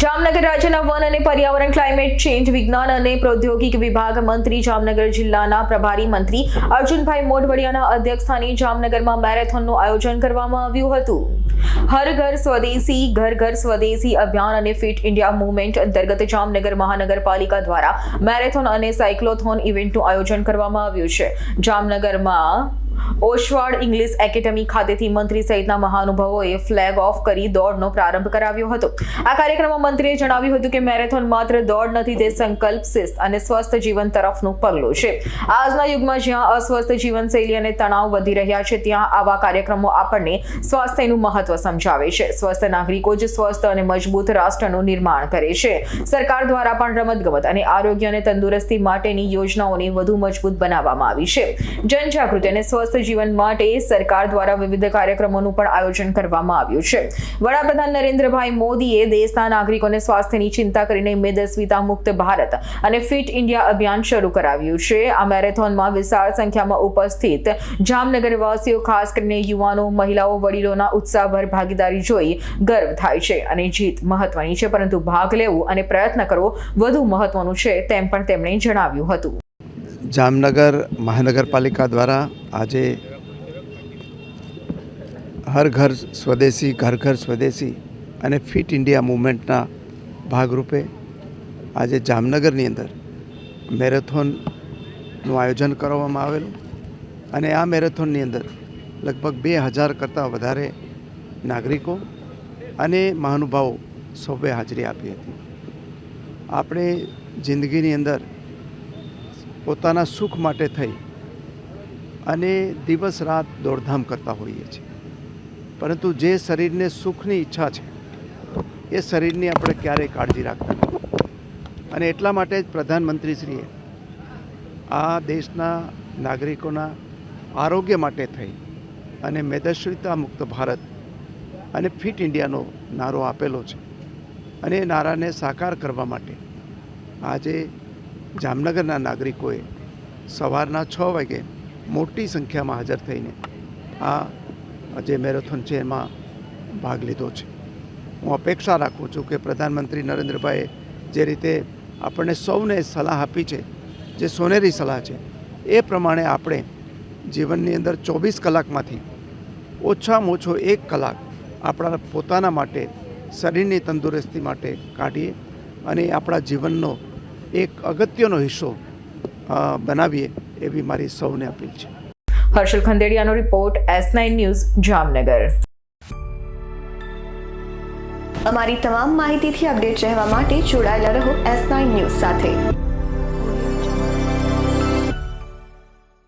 જામનગર રાજ્યના વન અને પર્યાવરણ ક્લાઇમેટ ચેન્જ વિજ્ઞાન અને પ્રૌદ્યોગિક વિભાગ મંત્રી જામનગર જિલ્લાના પ્રભારી મંત્રી અર્જુનભાઈ મોઢવડિયાના અધ્યક્ષસ્થાને જામનગરમાં મેરેથોનનું આયોજન કરવામાં આવ્યું હતું. હર ઘર સ્વદેશી, ઘર ઘર સ્વદેશી અભિયાન અને ફિટ ઇન્ડિયા મુવમેન્ટ અંતર્ગત જામનગર મહાનગરપાલિકા દ્વારા મેરેથોન અને સાયક્લોથોન ઇવેન્ટનું આયોજન કરવામાં આવ્યું છે. જામનગરમાં ઓશવાડ ઇંગ્લિશ એકેડમી ખાતેથી મંત્રી સહિતના મહાનુભાવોએ ફ્લેગ ઓફ કરી દોડનો પ્રારંભ કરાવ્યો હતો. આ કાર્યક્રમમાં મંત્રીએ જણાવ્યું હતું કે મેરેથોન માત્ર દોડ નથી, તે સંકલ્પ શિસ્ત અને સ્વસ્થ જીવન તરફનું પગલું છે. આજના યુગમાં જ્યાં અસ્વસ્થ જીવનશૈલી અને તણાવ વધી રહ્યા છે, ત્યાં આવા કાર્યક્રમો આપણને સ્વાસ્થ્યનું મહત્વ સમજાવે છે. સ્વસ્થ નાગરિકો જ સ્વસ્થ અને મજબૂત રાષ્ટ્રનું નિર્માણ કરે છે. સરકાર દ્વારા પણ રમતગમત અને આરોગ્ય અને તંદુરસ્તી માટેની યોજનાઓને વધુ મજબૂત બનાવવામાં આવી છે. જનજાગૃતિ અને સ્વસ્થ જીવન માટે સરકાર દ્વારા વિવિધ કાર્યક્રમોનું પણ આયોજન કરવામાં આવ્યું છે. વડાપ્રધાન નરેન્દ્રભાઈ મોદીએ દેશના નાગરિકોને સ્વાસ્થ્યની ચિંતા કરીને મેદસ્વીતા મુક્ત ભારત અને ફિટ ઇન્ડિયા અભિયાન શરૂ કરાવ્યું છે. આ મેરેથોનમાં વિશાળ સંખ્યામાં ઉપસ્થિત જામનગરવાસીઓ, ખાસ કરીને યુવાનો, મહિલાઓ, વડીલોના ઉત્સાહભર ભાગીદારી જોઈ ગર્વ થાય છે અને જીત મહત્વની છે. પરંતુ ભાગ લેવું અને પ્રયત્ન કરવો વધુ મહત્વનું છે તેમ પણ તેમણે જણાવ્યું હતું. જામનગર મહાનગરપાલિકા દ્વારા આજે હર ઘર સ્વદેશી, ઘર ઘર સ્વદેશી અને ફિટ ઇન્ડિયા મૂવમેન્ટના ભાગરૂપે આજે જામનગરની અંદર મેરેથોનનું આયોજન કરવામાં આવેલું અને આ મેરેથોનની અંદર લગભગ બે હજાર કરતાં વધારે નાગરિકો અને મહાનુભાવો સૌએ હાજરી આપી હતી. આપણે જિંદગીની અંદર પોતાના સુખ માટે થઈ અને દિવસ રાત દોડધામ કરતા હોઈએ છીએ. પરંતુ જે શરીરને સુખની ઈચ્છા છે, એ શરીરની આપણે ક્યારેય કાળજી રાખતા નથી. અને એટલા માટે જ પ્રધાનમંત્રીશ્રીએ આ દેશના નાગરિકોના આરોગ્ય માટે થઈ અને મેદસ્વીતા મુક્ત ભારત અને ફિટ ઇન્ડિયાનો નારો આપેલો છે. અને એ નારાને સાકાર કરવા માટે આજે જામનગરના નાગરિકોએ સવારના છ વાગે મોટી સંખ્યામાં હાજર થઈને આ જે મેરેથોન છે એમાં ભાગ લીધો છે. હું અપેક્ષા રાખું છું કે પ્રધાનમંત્રી નરેન્દ્રભાઈએ જે રીતે આપણને સૌને સલાહ આપી છે, જે સોનેરી સલાહ છે, એ પ્રમાણે આપણે જીવનની અંદર ચોવીસ કલાકમાંથી ઓછામાં ઓછો એક કલાક આપણા પોતાના માટે શરીરની તંદુરસ્તી માટે કાઢીએ અને આપણા જીવનનો એક અગત્યનો હિસ્સો અ, બનાવીએ એવી મારી સૌને અપીલ છે. Harshal ખંડેડિયાનો report S nine news Jamnagar. અમારી તમામ માહિતીથી અપડેટ રહેવા માટે જોડાયેલા રહો એસ નાઇન ન્યૂઝ સાથે.